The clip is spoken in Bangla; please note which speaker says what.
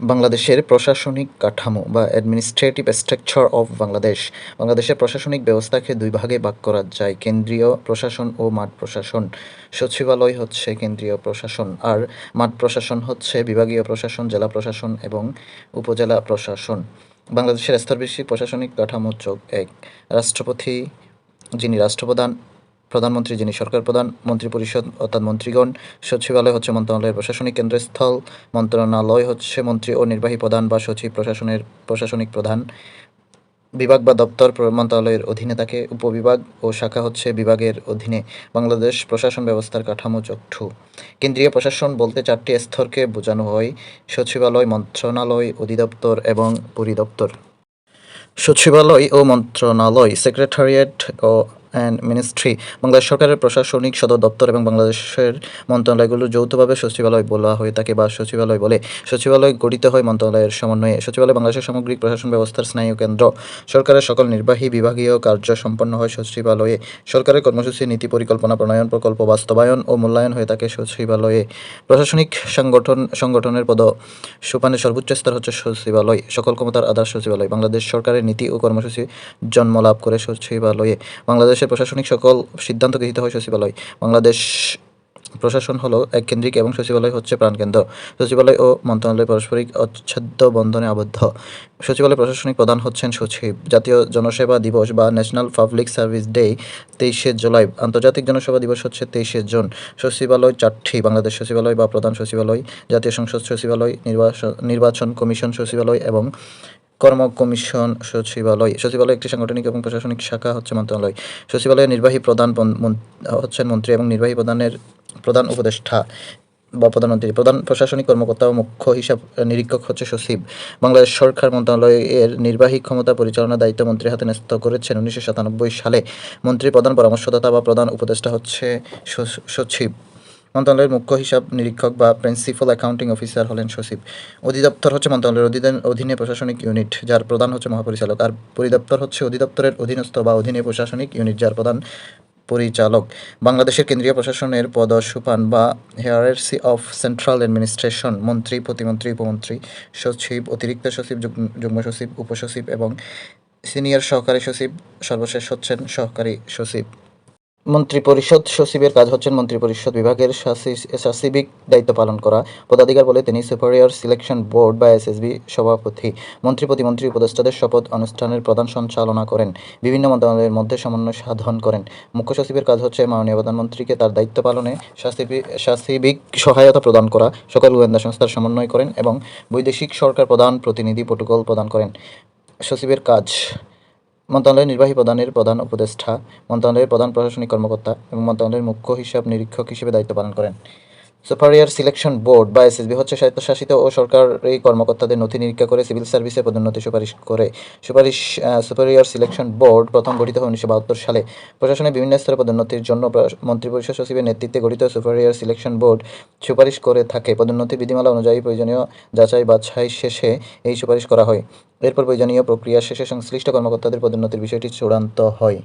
Speaker 1: বাংলাদেশের প্রশাসনিক কাঠামো বা অ্যাডমিনিস্ট্রেটিভ স্ট্রাকচার অফ বাংলাদেশ। বাংলাদেশের প্রশাসনিক ব্যবস্থাকে দুই ভাগে ভাগ করা যায়, কেন্দ্রীয় প্রশাসন ও মাঠ প্রশাসন। সচিবালয় হচ্ছে কেন্দ্রীয় প্রশাসন, আর মাঠ প্রশাসন হচ্ছে বিভাগীয় প্রশাসন, জেলা প্রশাসন এবং উপজেলা প্রশাসন। বাংলাদেশের স্তরবিশিষ্ট প্রশাসনিক কাঠামো চোখ এক। রাষ্ট্রপতি, যিনি রাষ্ট্রপ্রধান প্রধানমন্ত্রী যিনি সরকার প্রধান, মন্ত্রিপরিষদ, অর্থাৎ মন্ত্রীগণ, সচিবালয় হচ্ছে মন্ত্রণালয়ের প্রশাসনিক কেন্দ্রস্থল, মন্ত্রণালয় হচ্ছে মন্ত্রী ও নির্বাহী প্রধান বা সচিব প্রশাসনের প্রশাসনিক প্রধান। বিভাগ বা দপ্তর মন্ত্রণালয়ের অধীনে থাকে, উপবিভাগ ও শাখা হচ্ছে বিভাগের অধীনে। বাংলাদেশ প্রশাসন ব্যবস্থার কাঠামো চক্ষু। কেন্দ্রীয় প্রশাসন বলতে চারটি স্তরকে বোঝানো হয়, সচিবালয়, মন্ত্রণালয়, অধিদপ্তর এবং পরিদপ্তর। সচিবালয় ও মন্ত্রণালয়, সেক্রেটারিয়েট ও অ্যান্ড মিনিস্ট্রি, বাংলাদেশ সরকারের প্রশাসনিক সদর দপ্তর এবং বাংলাদেশের মন্ত্রণালয়গুলো যৌথভাবে সচিবালয় বলা হয়ে থাকে বা সচিবালয় বলে। সচিবালয় গঠিত হয় মন্ত্রণালয়ের সমন্বয়ে। সচিবালয় বাংলাদেশের সামগ্রিক প্রশাসন ব্যবস্থার স্নায়ু কেন্দ্র। সরকারের সকল নির্বাহী বিভাগীয় কার্য সম্পন্ন হয় সচিবালয়ে। সরকারের কর্মসূচি, নীতি পরিকল্পনা, প্রণয়ন প্রকল্প, বাস্তবায়ন ও মূল্যায়ন হয়ে থাকে সচিবালয়ে। প্রশাসনিক সংগঠন, সংগঠনের পদ। সোপানের সর্বোচ্চ স্তর হচ্ছে সচিবালয়। সকল ক্ষমতার আধার সচিবালয়। বাংলাদেশ সরকারের নীতি ও কর্মসূচি জন্ম লাভ করে সচিবালয়ে। বাংলাদেশের প্রশাসনিক সকল সিদ্ধান্ত গৃহীত হয় সচিবালয়। বাংলাদেশ প্রশাসন হলো এক কেন্দ্রিক এবং সচিবালয় হচ্ছে প্রাণকেন্দ্র। সচিবালয় ও মন্ত্রণালয় পারস্পরিক অচ্ছেদ্য বন্ধনে আবদ্ধ। সচিবালয় প্রশাসনিক প্রধান হচ্ছেন সচিব। জাতীয় জনসেবা দিবস বা ন্যাশনাল পাবলিক সার্ভিস ডে তেইশে জুলাই। আন্তর্জাতিক জনসেবা দিবস হচ্ছে তেইশে জুন। সচিবালয় চারটি, বাংলাদেশ সচিবালয় বা প্রধান সচিবালয়, জাতীয় সংসদ সচিবালয়, নির্বাচন নির্বাচন কমিশন সচিবালয় এবং কর্ম কমিশন সচিবালয় সচিবালয় একটি সাংগঠনিক এবং প্রশাসনিক শাখা হচ্ছে মন্ত্রণালয়। সচিবালয়ের নির্বাহী প্রধান হচ্ছেন মন্ত্রী এবং নির্বাহী প্রধানের প্রধান উপদেষ্টা বা প্রধানমন্ত্রী। প্রধান প্রশাসনিক কর্মকর্তা ও মুখ্য হিসাব নিরীক্ষক হচ্ছে সচিব। বাংলাদেশ সরকার মন্ত্রণালয়ের নির্বাহী ক্ষমতা পরিচালনার দায়িত্ব মন্ত্রীর হাতে ন্যস্ত করেছেন উনিশশো সাতানব্বই সালে। মন্ত্রী প্রধান পরামর্শদাতা বা প্রধান উপদেষ্টা হচ্ছে সচিব। মন্ত্রণালয়ের মুখ্য হিসাব নিরীক্ষক বা প্রিন্সিপাল অ্যাকাউন্টিং অফিসার হলেন সচিব। অধিদপ্তর হচ্ছে মন্ত্রণালয়ের অধীনে অধীনে প্রশাসনিক ইউনিট যার প্রধান হচ্ছে মহাপরিচালক। আর পরিদপ্তর হচ্ছে অধিদপ্তরের অধীনস্থ বা অধীনে প্রশাসনিক ইউনিট যার প্রধান পরিচালক। বাংলাদেশের কেন্দ্রীয় প্রশাসনের পদসোপান বা হেয়ারার্সি অফ সেন্ট্রাল অ্যাডমিনিস্ট্রেশন মন্ত্রী, প্রতিমন্ত্রী, উপমন্ত্রী, সচিব, অতিরিক্ত সচিব যুগ্ম সচিব উপসচিব এবং সিনিয়র সহকারী সচিব, সর্বশেষ হচ্ছেন সহকারী সচিব। মন্ত্রিপরিষদ সচিবের কাজ হচ্ছেন মন্ত্রিপরিষদ বিভাগের শাসিবিক দায়িত্ব পালন করা। পদাধিকার বলে তিনি সুপারিয়র সিলেকশন বোর্ড বা এসএসবি সভাপতি। মন্ত্রী প্রতিমন্ত্রী উপদেষ্টাদের শপথ অনুষ্ঠানের প্রধান সঞ্চালনা করেন। বিভিন্ন মন্ত্রণালয়ের মধ্যে সমন্বয় সাধন করেন। মুখ্য সচিবের কাজ হচ্ছে মাননীয় প্রধানমন্ত্রীকে তার দায়িত্ব পালনে শাসিবিক সহায়তা প্রদান করা। সকল গোয়েন্দা সংস্থার সমন্বয় করেন এবং বৈদেশিক সরকার প্রধান প্রতিনিধি প্রোটোকল প্রদান করেন। সচিবের কাজ মন্ত্রণালয়ের নির্বাহী প্রধানের প্রধান উপদেষ্টা, মন্ত্রণালয়ের প্রধান প্রশাসনিক কর্মকর্তা এবং মন্ত্রণালয়ের মুখ্য হিসাব নিরীক্ষক হিসেবে দায়িত্ব পালন করেন। সুপারিয়ার সিলেকশন বোর্ড বা এসএসবি হচ্ছে স্বায়ত্তশাসিত ও সরকারি কর্মকর্তাদের নথি নিরীক্ষা করে সিভিল সার্ভিসে পদোন্নতি সুপারিশ করে। সুপারিশ সুপারিয়ার সিলেকশন বোর্ড প্রথম গঠিত হয় উনিশশো বাহাত্তর সালে। প্রশাসনের বিভিন্ন স্তরে পদোন্নতির জন্য প্র- মন্ত্রিপরিষদ সচিবের নেতৃত্বে গঠিত সুপারিয়ার সিলেকশন বোর্ড সুপারিশ করে থাকে। পদোন্নতি বিধিমালা অনুযায়ী প্রয়োজনীয় যাচাই বাছাই শেষে এই সুপারিশ করা হয়। এরপর প্রয়োজনীয় প্রক্রিয়া শেষে সংশ্লিষ্ট কর্মকর্তাদের পদোন্নতির বিষয়টি চূড়ান্ত হয়।